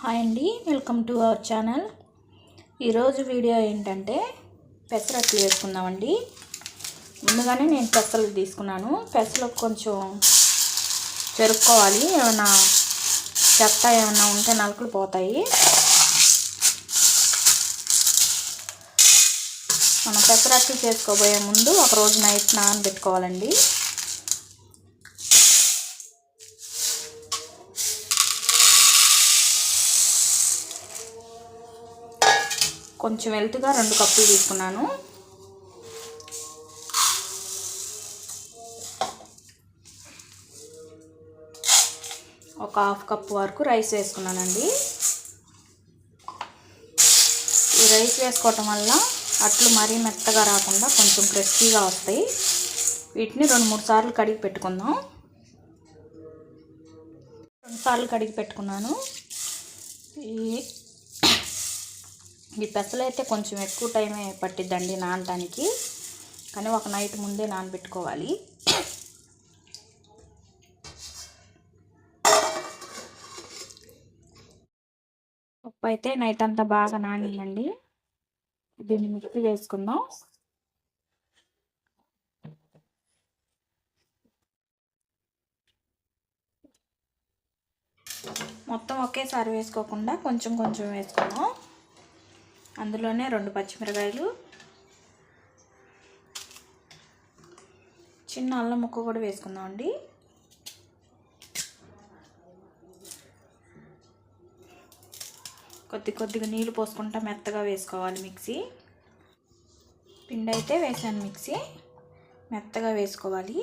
Hi అండి welcome to our channel. ఈరోజు video ఏంటంటే పెసరట్లు వేసుకుందామండి. ముందుగానే నేను పెసలు తీసుకున్నాను. పెసలు కొంచెం చెరుక్కోవాలి. ఏమైనా చెత్త ఏమైనా ఉంటే నలుకలు పోతాయి. మనం పెసరట్లు చేసుకోబోయే ముందు ఒక రోజు నైట్ నానబెట్టుకోవాలండి. కొంచెం వెల్త్గా రెండు కప్పులు తీసుకున్నాను. ఒక హాఫ్ కప్ వరకు రైస్ వేసుకున్నానండి. ఈ రైస్ వేసుకోవటం వల్ల అట్లు మరీ మెత్తగా రాకుండా కొంచెం క్రిస్పీగా వస్తాయి. వీటిని రెండు మూడు సార్లు కడిగి పెట్టుకుందాం. రెండు సార్లు కడిగి పెట్టుకున్నాను. ఈ ఈ పెసలు అయితే కొంచెం ఎక్కువ టైమే పట్టిద్దండి నానటానికి. కానీ ఒక నైట్ ముందే నానబెట్టుకోవాలి. పప్పు అయితే నైట్ అంతా బాగా నానిందండి. దీన్ని మిక్స్ చేసుకుందాం. మొత్తం ఒకేసారి వేసుకోకుండా కొంచెం కొంచెం వేసుకుందాం. అందులోనే రెండు పచ్చిమిరకాయలు. చిన్న అల్లం ముక్క కూడా వేసుకుందామండి కొద్ది కొద్దిగా నీళ్ళు పోసుకుంటా మెత్తగా వేసుకోవాలి మిక్సీ. పిండి అయితే వేసాను మిక్సీ. మెత్తగా వేసుకోవాలి.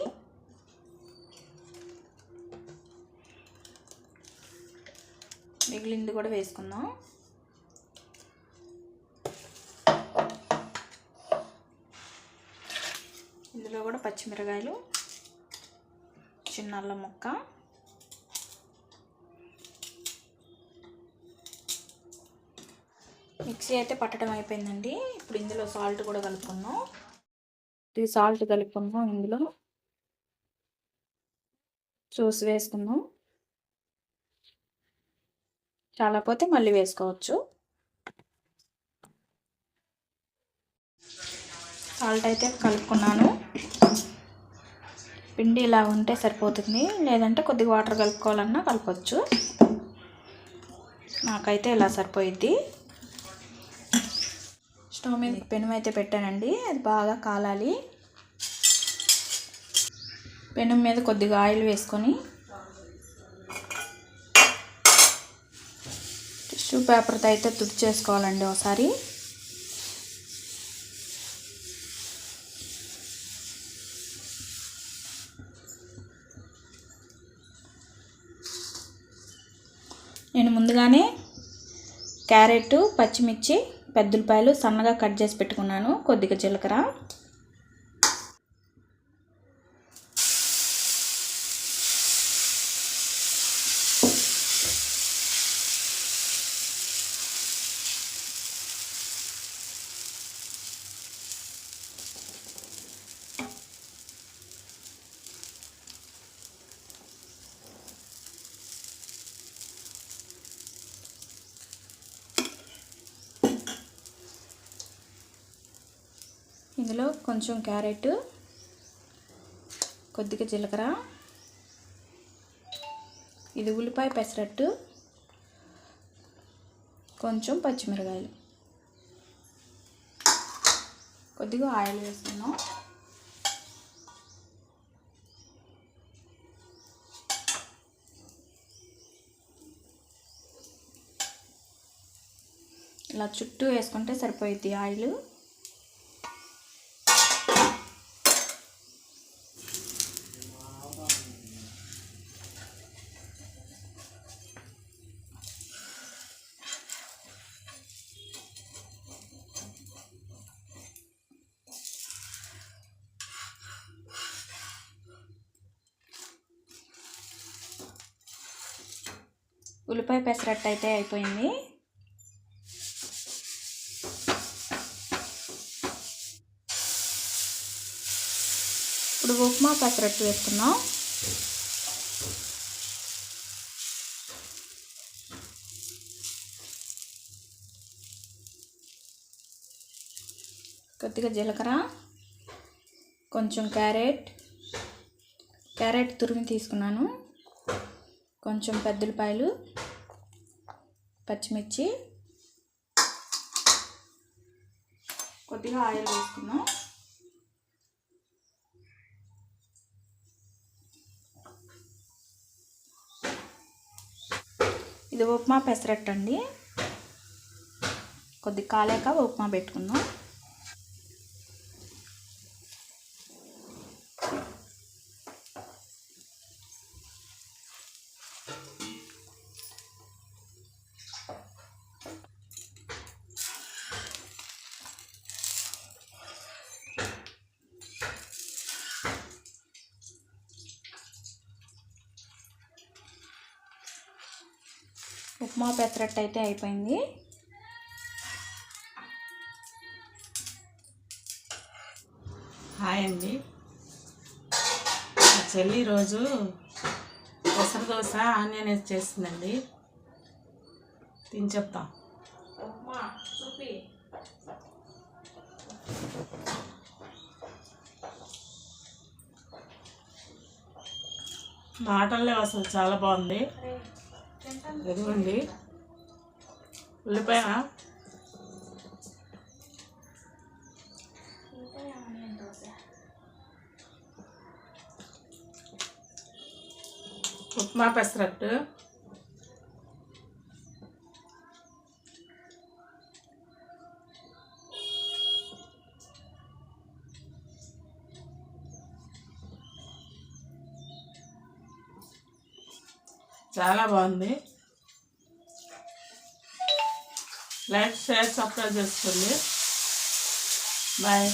మిగిలింది కూడా వేసుకుందాం. ఇందులో కూడా పచ్చిమిరకాయలు చిన్న అల్లం ముక్క మిక్సీ అయితే పట్టడం అయిపోయిందండి. ఇప్పుడు ఇందులో సాల్ట్ కూడా కలుపుకున్నాం ఇది సాల్ట్ కలుపుకుందాం ఇందులో. చూసి వేసుకుందాం. చాలా పోతే మళ్ళీ వేసుకోవచ్చు. సాల్ట్ అయితే కలుపుకున్నాను. పిండి ఇలా ఉంటే సరిపోతుంది. లేదంటే కొద్దిగా వాటర్ కలుపుకోవాలన్నా కలపచ్చు. నాకైతే ఇలా సరిపోయిద్ది. స్టవ్ మీద పెనం అయితే పెట్టానండి. అది బాగా కాలాలి. పెనం మీద కొద్దిగా ఆయిల్ వేసుకొని టిష్యూ పేపర్తో అయితే తుడిచేసుకోవాలండి ఒకసారి. నేను ముందుగానే క్యారెట్ పచ్చిమిర్చి పెద్దలపాయలు సన్నగా కట్ చేసి పెట్టుకున్నాను. కొద్దిగా జీలకర్ర. ఇందులో కొంచెం క్యారెట్ కొద్దిగా జీలకర్ర ఇది ఉల్లిపాయ పెసరట్టు కొంచెం పచ్చిమిరకాయలు. కొద్దిగా ఆయిల్ వేసుకున్నాం ఇలా చుట్టూ వేసుకుంటే సరిపోయిద్ది ఆయిల్. ఉల్లిపాయ పెసరట్టు అయితే అయిపోయింది. ఇప్పుడు ఉప్మా పెసరట్టు వేస్తున్నాం కొద్దిగా జీలకర్ర కొంచెం క్యారెట్ క్యారెట్ తురిమి తీసుకున్నాను. కొంచెం పెద్దలపాయలు పచ్చిమిర్చి కొద్దిగా ఆయిల్ వేసుకున్నాం ఇది ఉప్మా పెసరట్టండి. కొద్ది కాలేక ఉప్మా పెట్టుకుందాం. ఉప్మా పెసరట్టు అయితే అయిపోయింది. హాయ్ అండి. మా చెల్లి రోజు పెసర దోశ ఆనియన్ వేసి చేస్తుందండి తిని చెప్తాం. ఉప్మా చూపి. మాటల్లో అసలు చాలా బాగుంది. ఎదుగుండి ఉల్లిపాయ. ఉప్మా పెసరట్టు. చాలా బాగుంది. లైక్ షేర్ సబ్స్క్రైబ్ చేసుకోండి బాయ్.